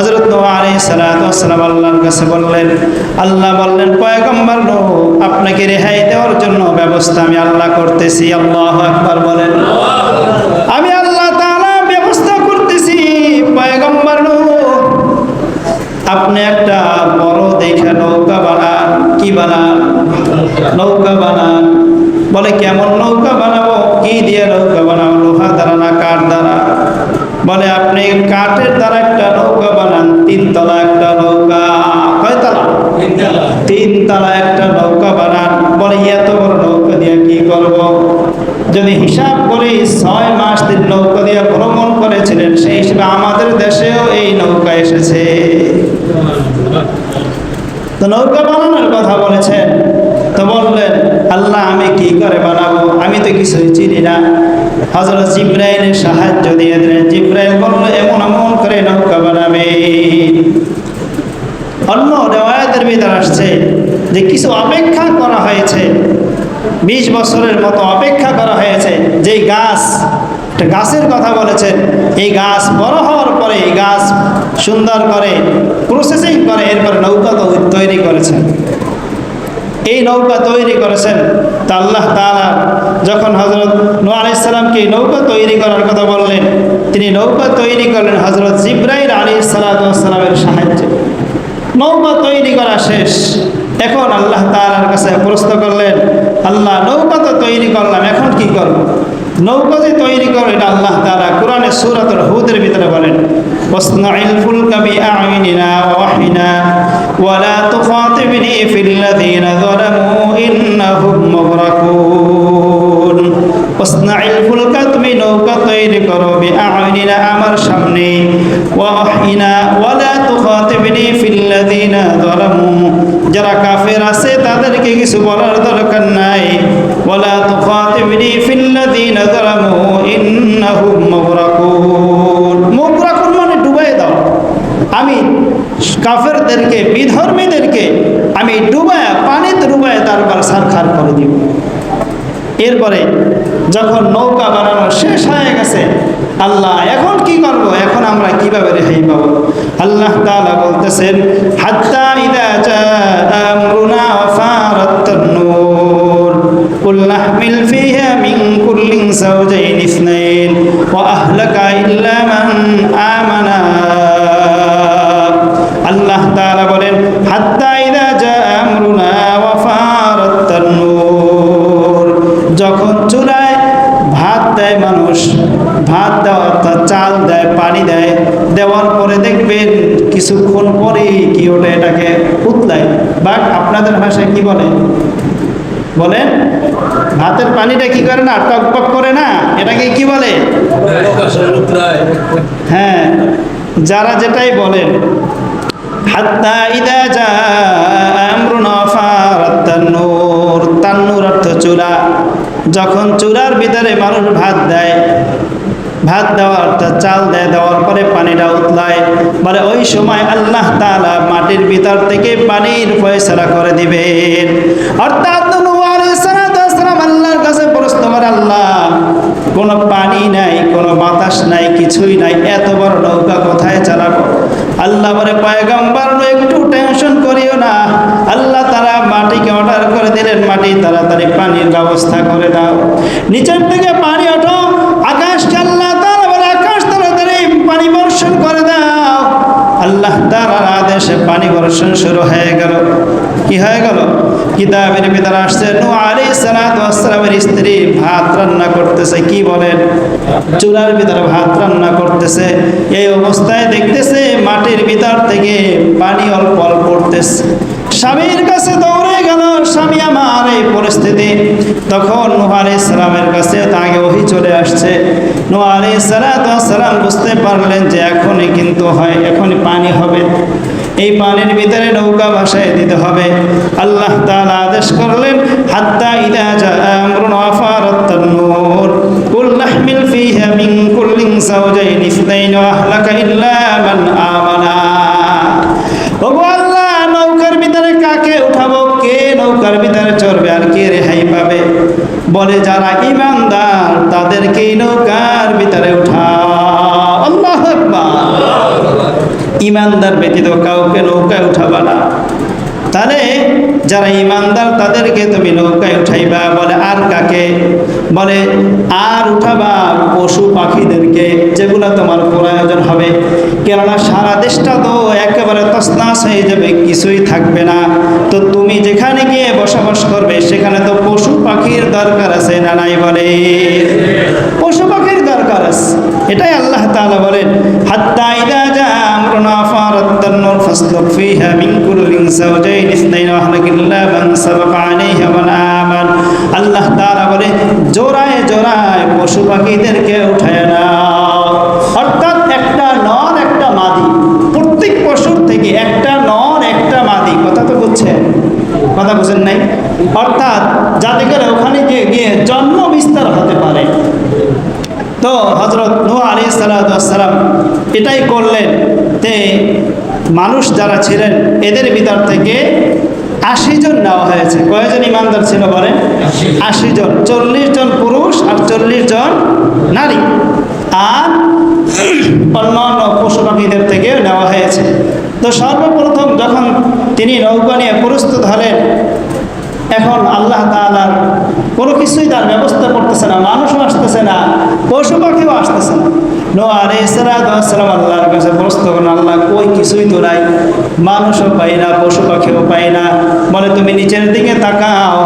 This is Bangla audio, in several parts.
হজরত সালাতু ওয়াসসালাম আল্লাহর কাছে বললেন, আল্লাহ বললেন, পয়গম্বর আপনাকে রেহাই দেওয়ার জন্য ব্যবস্থা আমি আল্লাহ করতেছি। আল্লাহু আকবার বলেন। আমি আল্লাহ তাআলা ব্যবস্থা করতেছি, পয়গম্বর আপনি একটা বড় দেখে নৌকা বানান, কি বানান? নৌকা বানান। বলে, কেমন নৌকা বানাবো? কি দিয়ে নৌকা বানাবো? লোহা দ্বারা না কাঠ দ্বারা? বলে, আপনি কাঠের দ্বারা একটা নৌকা বানান তিনতলা একটা নৌকা। কয়তলা? তিনতলা। একটা নৌকা বানান। বলে এত বড় নৌকা দিয়ে কি করব? যদি হিসাব করি ছয় মাস দিন নৌকা দিয়ে ভ্রমণ করেছিলেন। সেই হিসেবে আমাদের দেশেও এই নৌকা এসেছে। তো নৌকা বানানোর কথা বলেছেন। তো বললেন আল্লাহ আমি কি করে বানাবো? আমি তো কিছুই চিনি না। হজরত জিব্রাইলের সাহায্য দিয়ে দিলেন। জিব্রাইল বলল এমন এমন করে নৌকা বানাবে অন্য রেওয়ায়তের ভিতর আসছে যে কিছু অপেক্ষা করা হয়েছে, বিশ বছরের মতো অপেক্ষা করা হয়েছে, যেই গাছ, একটা গাছের কথা বলেছেন, এই গাছ বড় হওয়ার পরে এই গাছ সুন্দর করে প্রসেসিং করে, এরপরে নৌকা তৈরি করেছেন। এই নৌকা তৈরি করেছেন তা আল্লাহ তাআলা যখন হজরত নূহ আলাইহিস সালামকে এই নৌকা তৈরি করার কথা বললেন, তিনি নৌকা তৈরি করলেন হজরত জিব্রাইল আলাইহিস সালামের সাহায্যে। নৌকা তৈরি করা শেষ। এখন আল্লাহ তাআলার কাছে প্রশ্ন করলেন, আল্লাহ নৌকা তো তৈরি করলাম, এখন কি করব? নৌকা যে তৈরি করো, এটা আল্লাহ তাআলা কোরআনে সূরাতুল হুদের ভিতরে বলেন ওয়াসনাইল ফুলকা বিআইনিনা ওয়া ওয়াহিনা ওয়ালা তুখাতিবনি ফিল্লাযীনা যালামু ইন্নাহুম মুগরাকুন। ফুলকা, তুমি নৌকা তৈরি করো বিআইনিনা আমার সামনে, ওয়া তাদেরকে কিছু বলার দরকার নাই। ওয়ালা ইন্নাহুম মুগরাকুন। মুগরাকুন মানে ডুবাই দাও। আমি কাফেরদেরকে, বিধর্মীদেরকে আমি পানিতে তারপর সারখার করে দিব। এরপরে যখন নৌকা বানানো শেষ হয়ে গেছে, আল্লাহ এখন কি করব? এখন আমরা কীভাবে রেহাই পাবো? আল্লাহ তাআলা বলতেছেন, হাত্তা ইদা আমরুনা زوجين اثنين وأهلك إلا من آمن আল্লাহ তাআলা বলেন হাত্তা ইদা জা আমরুনা ওয়া ফারাত তান্নুর যখন চুলায় ভাত দেয় মানুষ ভাত দেওয়া অর্থাৎ চাল দেয় পানি দেয় দেওয়ার পরে দেখবেন কিছুক্ষণ পরে কি ওটা এটাকে উতলায় বা আপনাদের ভাষায় কি বলে বলেন, ভাতের পানিটা কি করে না? টকবক করে না? এটাকে কি বলে? হ্যাঁ যারা যেটাই বলেন। হাত্তা ইদা ফারাত তান্নুর। অর্থ চুলা যখন চুলার ভিতরে মানুষ ভাত দেয়, ভাত দেওয়া অর্থাৎ চাল দেয়, দেওয়ার পরে পানিটা উতলায়। বলে, ওই সময় আল্লাহ তাআলা মাটির ভিতর থেকে পানির ফয়সালা করে দিবেন। অর্থাৎ কোনো পানি নাই, কোনো বাতাস নাই, কিছুই নাই। এত বড় নৌকা কোথায় চালাবো? আল্লাহ বলে, পয়গম্বর, একটু টেনশন করিও না। আল্লাহ তারা মাটিকে অর্ডার করে দিলেন, মাটি তাড়াতাড়ি পানির ব্যবস্থা করে দাও। নিচের থেকে পানি ওঠো, আকাশকে আল্লাহ তারা বলে, আকাশ তাড়াতাড়ি পানি বর্ষণ করে দাও। আল্লাহ তাআলার আদেশে পানি বর্ষণ শুরু হয়ে গেল। কি হয়ে গেল? কিতাবের ভিতরে আসছে, নূহ আলাইহিস সালাতু ওয়াস স্ত্রী ভাত রান্না করতেছে, কি বলেন? চুলার ভিতরে ভাত রান্না করতেছে, এই অবস্থায় দেখতেছে মাটির ভিতর থেকে পানি অল্প অল্প পড়তেছে স্বামীর কাছে দৌড়ে গেল, স্বামী আমার এই পরিস্থিতি। তখন নূহ আলাইহিস সালামের কাছে তাকে ওহি চলে আসছে। নূহ আলাইহিস সালাতু ওয়াস সালাম বুঝতে পারলেন যে এখনই কিন্তু হয়, এখনই পানি হবে। এই পানির ভিতরে নৌকা ভাসায় দিতে হবে। আল্লাহ তাআলা আদেশ করলেন, হাত্তা ইদা জা আমরুন ওয়াফারাত তান্নুর কুল নাহমিল ফিহা মিন কুল্লিন যাওজাইন ইসনাইন ওয়া আহলাকা ইল্লা মান আমানা। ওগো আল্লাহ, নৌকার ভিতরে কাকে উঠাবো? কে নৌকার ভিতরে চড়বে আর কে রেহাই পাবে? বলে, যারা ইমানদার তাদেরকেই নৌকার ভিতরে উঠা আল্লাহ আকবার। ইমানদার ব্যতীত কাউকে নৌকায় উঠাবা না। তাহলে যারা ইমানদার, তাদেরকে তুমি নৌকায় উঠাইবা। বলে, আর কাকে? বলে, আর উঠাবা পশু পাখিদেরকে, যেগুলো তোমার প্রয়োজন হবে। কেননা সারা দেশটা তো একেবারে তসনাস হয়ে যাবে, কিছুই থাকবে না। তো তুমি যেখানে গিয়ে বসবাস করবে, সেখানে তো পশু পাখির দরকার আছে না নাই? বলে, পশু পাখির দরকার আছে। এটাই আল্লাহ তাআলা বলেন, হাত্তা ইদা জা নূর ফাসলুক ফিহা মিন কুল্লিন যাওজাইন ইসনাইন ওয়া আহলাক ইল্লা মান সাবাকা আলাইহি ওয়া মান আল্লাহ তাআলা বলে, জোড়ায় জোড়ায় পশু পাখিদেরকে উঠায় নাও। অর্থাৎ একটা নর একটা মাদি। প্রত্যেক পশুর থেকে একটা নর একটা মাদি। কথা তো বুঝছেন? কথা বুঝেন নাই? অর্থাৎ যাতে করে ওখানে গিয়ে গিয়ে জন্ম বিস্তার হতে পারে। তো হজরত নূ এটাই করলেন। তে মানুষ যারা ছিলেন, এদের ভিতর থেকে আশি জন নেওয়া হয়েছে। কয়জন ইমানদার ছিল বলেন? আশি জন। চল্লিশ জন পুরুষ আর চল্লিশ জন নারী। আর অন্যান্য পশু পাখিদের থেকে নেওয়া হয়েছে। তো সর্বপ্রথম যখন তিনি নৌকা নিয়ে প্রস্তুত হলেন, এখন কোনো কিছুই তার ব্যবস্থা করতেছে না, মানুষও আসতেছে না পশু পাখিও আসতেছে না। নোয়ারে সালাম আল্লাহর কাছে প্রস্ত করেন আল্লাহ কই কিছুই তো নাই, মানুষও পাই না পশু পাখিও পাই না। বলে, তুমি নিচের দিকে তাকাও।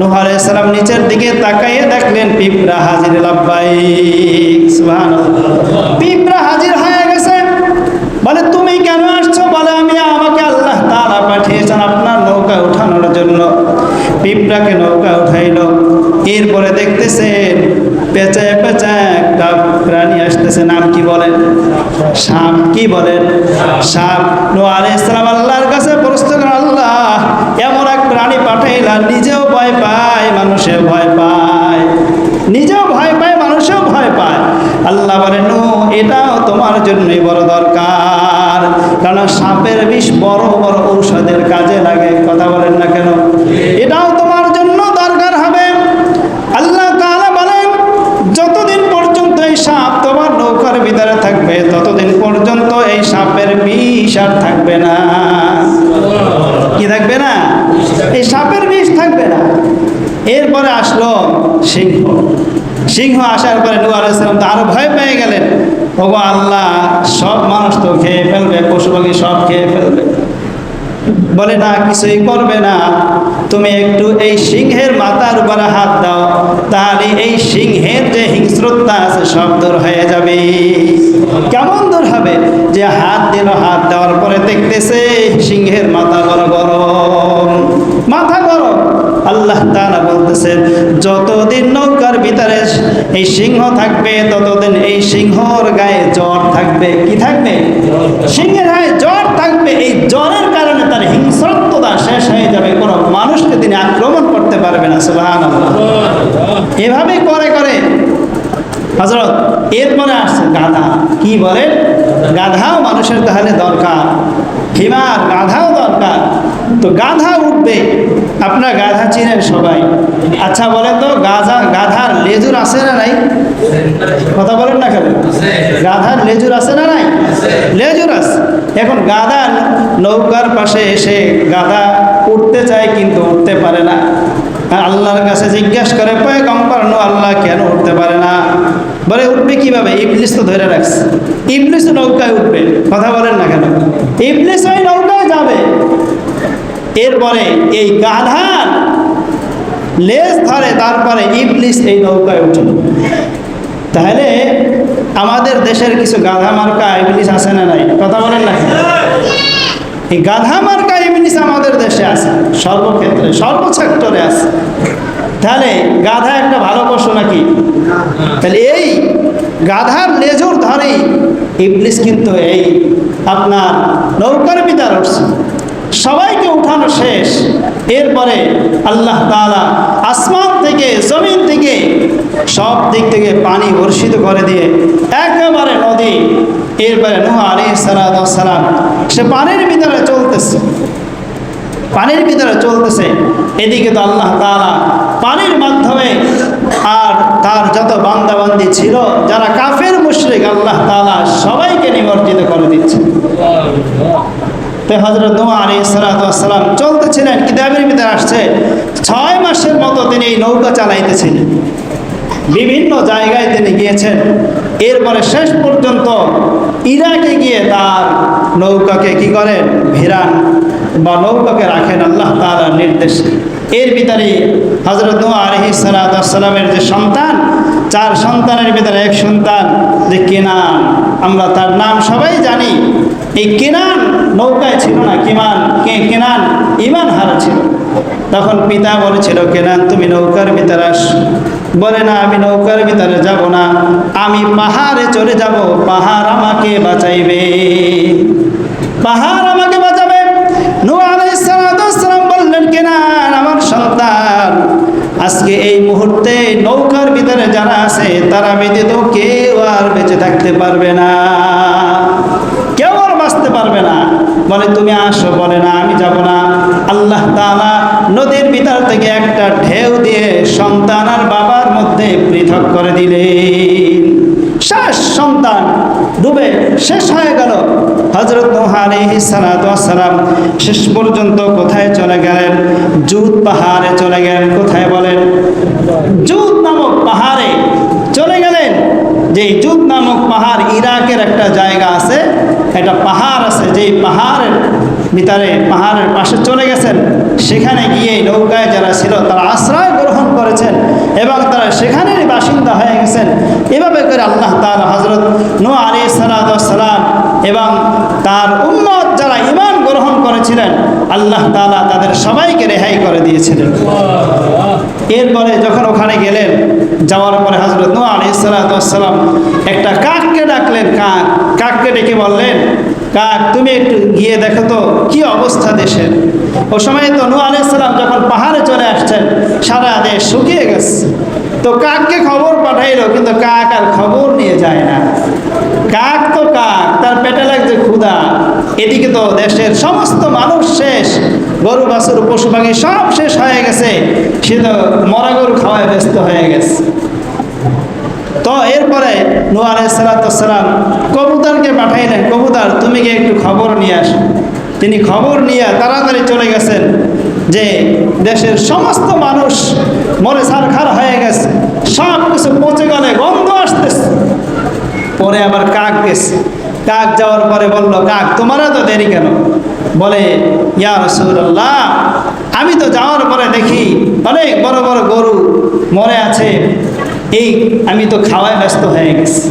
নোহারে সালাম নিচের দিকে তাকাইয়ে দেখলেন পিঁপড়া হাজির লাভবাই পিঁপড়া হাজির হয়ে গেছে বলে তুমি কেন আসছো বলে আমি আমাকে আল্লাহ তাআলা পাঠিয়েছেন আপনার নৌকা উঠানোর জন্য পিঁপড়াকে নৌকা উঠাইল এরপরে দেখতেছেন পেঁচায় পেঁচায় একটা প্রাণী আসতেছে নাম কি বলেন সাপ কি বলেন সাপ নো আলী ইসলাম আল্লাহর কাছে প্রশ্ন করেন আল্লাহ এমন এক প্রাণী পাঠাইলা নিজেও ভয় পায় মানুষেও ভয় পায়, নিজেও ভয় পায়, মানুষেও ভয় পায়। আল্লাহ বলেন এটাও তোমার জন্যই বড় দরকার। কারণ সাপের বিষ বড় বড় ঔষধের কাজে লাগে, কথা বলেন না কেন? এটাও তোমার জন্য দরকার হবে। আল্লাহ তাআলা বলেন, যতদিন পর্যন্ত এই সাপ তোমার নৌকার ভিতরে থাকবে, ততদিন পর্যন্ত এই সাপের বিষ আর থাকবে না। কি থাকবে না? এই সাপের বিষ থাকবে না। এরপরে আসলো সিংহ। সিংহ আসার পরে নূহ আলাইহিস সালাম তো আরও ভয় পেয়ে গেলেন। ওগো আল্লাহ, সব মানুষ তো খেয়ে ফেলবে পশু পাখি সব খেয়ে ফেলবে। বলে, না, কিছুই করবে না। তুমি একটু এই সিংহের মাথার উপরে হাত দাও, তাহলে এই সিংহের যে হিংস্রতা আছে সব দূর হয়ে যাবে। কেমন দূর হবে? যে হাত দিল, হাত দেওয়ার পরে দেখতেছে সিংহের মাথা বড় গরম। মাথা গরম। আল্লাহ বলতেছেন যতদিন নৌকার ভিতরে এই সিংহ থাকবে, ততদিন এই সিংহর গায়ে জ্বর থাকবে। কি থাকবে? সিংহের গায়ে জ্বর থাকবে। এই জ্বরের কারণে তার হিংস্রত্বতা শেষ হয়ে যাবে। কোনো মানুষকে তিনি আক্রমণ করতে পারবে না, সুবহানাল্লাহ। এভাবেই করে করে হজরত এরপরে আসছে। গাধা, কি বলেন? গাধাও মানুষের তাহলে দরকার। হিমার গাধাও দরকার। তো গাধা উঠবে। আপনার গাধা চিনেন সবাই। আচ্ছা বলেন তো, গাধা, গাধার লেজুর আছে না নাই? কথা বলেন না কেন? গাধার লেজুর আছে না নাই? লেজুর আছে। এখন গাধা নৌকার পাশে এসে গাধা উঠতে চায় কিন্তু উঠতে পারে না। আল্লাহর কাছে জিজ্ঞাসা করে, পয়গম্বর, নো আল্লাহ কেন উঠতে পারে না? বলে, উঠবে কীভাবে? ইবলিস তো ধরে রাখছে। ইবলিস নৌকায় উঠবে। কথা বলেন না কেন? ইবলিস ওই নৌকায় যাবে। এরপরে এই গাধার লেজ ধরে, তারপরে ইবলিস এই নৌকায় উঠল। তাহলে আমাদের দেশের কিছু গাধা মার্কা ইবলিস আছে না নাই? কথা বলেন না এই গাধা মার্কা ইবলিস আমাদের দেশে আছে, সর্বক্ষেত্রে সর্ব সেক্টরে আছে। তাহলে গাধা একটা ভালো পশু নাকি? তাহলে এই গাধার লেজুর ধরেই ইবলিস কিন্তু এই আপনার নৌকার ভিতর উঠছে। সবাইকে উঠানো শেষ। এরপরে আল্লাহ তাআলা আসমান থেকে, জমিন থেকে সব দিক থেকে পানি বর্ষিত করে দিয়ে একেবারে নদী, এরপরে নুহ আলী সালাম, সে পানির ভিতরে চলতেছে। পানির ভিতরে চলতেছে। এদিকে তো আল্লাহ তাআলা পানির মাধ্যমে আর তার যত বান্দাবান্দি ছিল, যারা কাফের মুশরিক, আল্লাহ তাআলা সবাইকে নিমজ্জিত করে দিচ্ছে। তো হজরত নোয়া আলী সালাম চলতেছিলেন, কিতাবের ভিতরে আসছে, ছয় মাসের মতো তিনি এই নৌকা চালাইতেছিলেন। বিভিন্ন জায়গায় তিনি গিয়েছেন। এরপরে শেষ পর্যন্ত ইরাকে গিয়ে তার নৌকাকে কি করেন? ভিরান বা নৌকাকে রাখেন আল্লাহ তালার নির্দেশ। এর ভিতরে হজরত নোয়া আলহি সালামের যে সন্তান চার সন্তানের ভিতরে এক সন্তান, যে কেনান, আমরা তার নাম সবাই জানি। এই কেনান নৌকায় ছিল না, কিমান, কে কেনান, ইমান হারা ছিল। তখন পিতা বলেছিল, কেনান, তুমি নৌকার ভিতরে আস। বলে, না, আমি নৌকার ভিতরে যাব না, আমি পাহাড়ে চলে যাব, পাহাড় আমাকে বাঁচাইবে। পাহাড় আমাকে বাঁচাবে। সালাম বললেন, কেনান, আমার সন্তান, আজকে এই মুহূর্তে আছে তারা ব্যতীত কেউ আর বেঁচে থাকতে পারবে না। কেউ আর বাঁচতে পারবে না। বলে, তুমি আসো, বলে না, আমি যাব না। আল্লাহ তাআলা নদীর ভিতর থেকে একটা ঢেউ দিয়ে সন্তান আর বাবার মধ্যে পৃথক করে দিলেন। শেষ সন্তান ডুবে শেষ হয়ে গেল। হজরত সালাম শেষ পর্যন্ত কোথায় চলে গেলেন? জুত পাহাড়ে চলে গেলেন। কোথায় বলেন? জুত নামক পাহাড়ে যে জুদ নামক পাহাড় ইরাকের একটা জায়গা আছে, একটা পাহাড় আছে, যেই পাহাড়ের ভিতরে, পাহাড়ের পাশে চলে গেছেন। সেখানে গিয়ে নৌকায় যারা ছিল, তারা আশ্রয় গ্রহণ করেছেন এবং তারা সেখানেরই বাসিন্দা হয়ে গেছেন। এভাবে করে আল্লাহ তার হজরত নো আলী সালাম এবং তার উম্মত গ্রহণ করেছিলেন, আল্লাহ তালা তাদের সবাইকে রেহাই করে দিয়েছিলেন। এরপরে যখন ওখানে গেলেন, যাওয়ার পরে হজরত নো আলী একটা কাককে ডাকলেন, কাক, কাককে ডেকে বললেন, কাক, তুমি একটু গিয়ে দেখো তো, কি অবস্থা দেশের? ও সময় তো নু আলাইসালাম যখন পাহাড়ে চলে আসছেন, সারা দেশ শুকিয়ে গেছে। তো কাককে খবর পাঠাইলো, কিন্তু কাক আর খবর নিয়ে যায় না। কাক তো কাক, তার পেটে লাগছে ক্ষুধা। এদিকে তো দেশের সমস্ত মানুষ শেষ। গরু, বাছুর, পশু, পাখি সব শেষ হয়ে গেছে। সে তো মরা গরু খাওয়ায় ব্যস্ত হয়ে গেছে। তো এরপরে নু আলাইসালাম কবুতরকে পাঠাইলেন, কবুতর, তুমি গিয়ে একটু খবর নিয়ে আস। তিনি খবর নিয়ে তাড়াতাড়ি চলে গেছেন যে দেশের সমস্ত মানুষ মরে সারখার হয়ে গেছে, সব কিছু পচে গেলে, গন্ধ আসতেছে। পরে আবার কাক গেছে। কাক যাওয়ার পরে বলল, কাক তোমারও তো দেরি কেন? বলে, ইয়া রসুল্লাহ আমি তো যাওয়ার পরে দেখি অনেক বড় বড় গরু মরে আছে। এই, আমি তো খাওয়ায় ব্যস্ত হয়ে গেছি।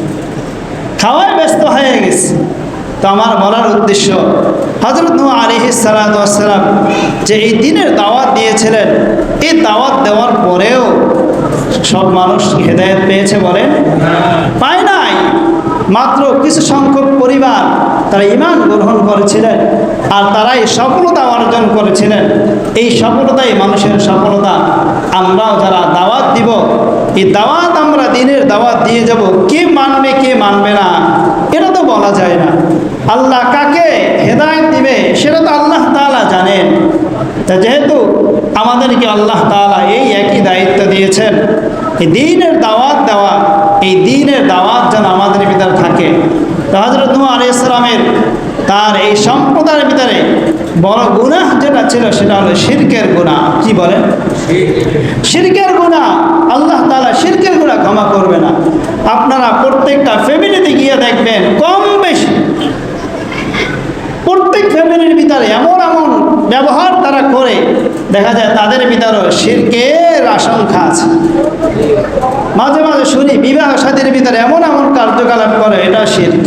খাওয়ায় ব্যস্ত হয়ে গেছি। তো আমার বলার উদ্দেশ্য হজরত নু আলিহি সালাম যে এই দিনের দাওয়াত দিয়েছিলেন, এই দাওয়াত দেওয়ার পরেও সব মানুষ হেদায়ত পেয়েছে বলেন? পায় নাই। মাত্র কিছু সংখ্যক পরিবার তারা ইমান গ্রহণ করেছিলেন আর তারাই সফলতা অর্জন করেছিলেন। এই সফলতাই মানুষের সফলতা। আমরাও যারা দাওয়াত দিব এই দাওয়াত আমরা দিনের দাওয়াত দিয়ে যাব। কে মানবে কে মানবে না, এটা তো বলা যায় না। আল্লাহ কাকে হেদায়ত দিবে, সেটা তো আল্লাহ তালা জানেন। তা যেহেতু আমাদেরকে আল্লাহ তালা এই একই দায়িত্ব দিয়েছেন, এই দিনের দাওয়াত দেওয়া, এই দিনের দাওয়াত যেন আমাদের ভিতরে থাকে। হজরত নু আলি ইসলামের তার এই সম্প্রদায়ের ভিতরে বড় যেটা ছিল সেটা হলো শিরকের গুণা কি বলেন শিরকের গুণা আল্লাহ তালা শিরকের গুণা ক্ষমা করবে না। আপনারা প্রত্যেকটা ফ্যামিলিতে গিয়ে দেখবেন, কম বেশি। প্রত্যেক ফ্যামিলির ভিতরে এমন এমন ব্যবহার তারা করে। দেখা যায় তাদের ভিতরে শিরকের আশঙ্কা আছে। মাঝে মাঝে শুনি, বিবাহ সাথীর ভিতরে এমন এমন কার্যকলাপ করে, এটা শির্ক।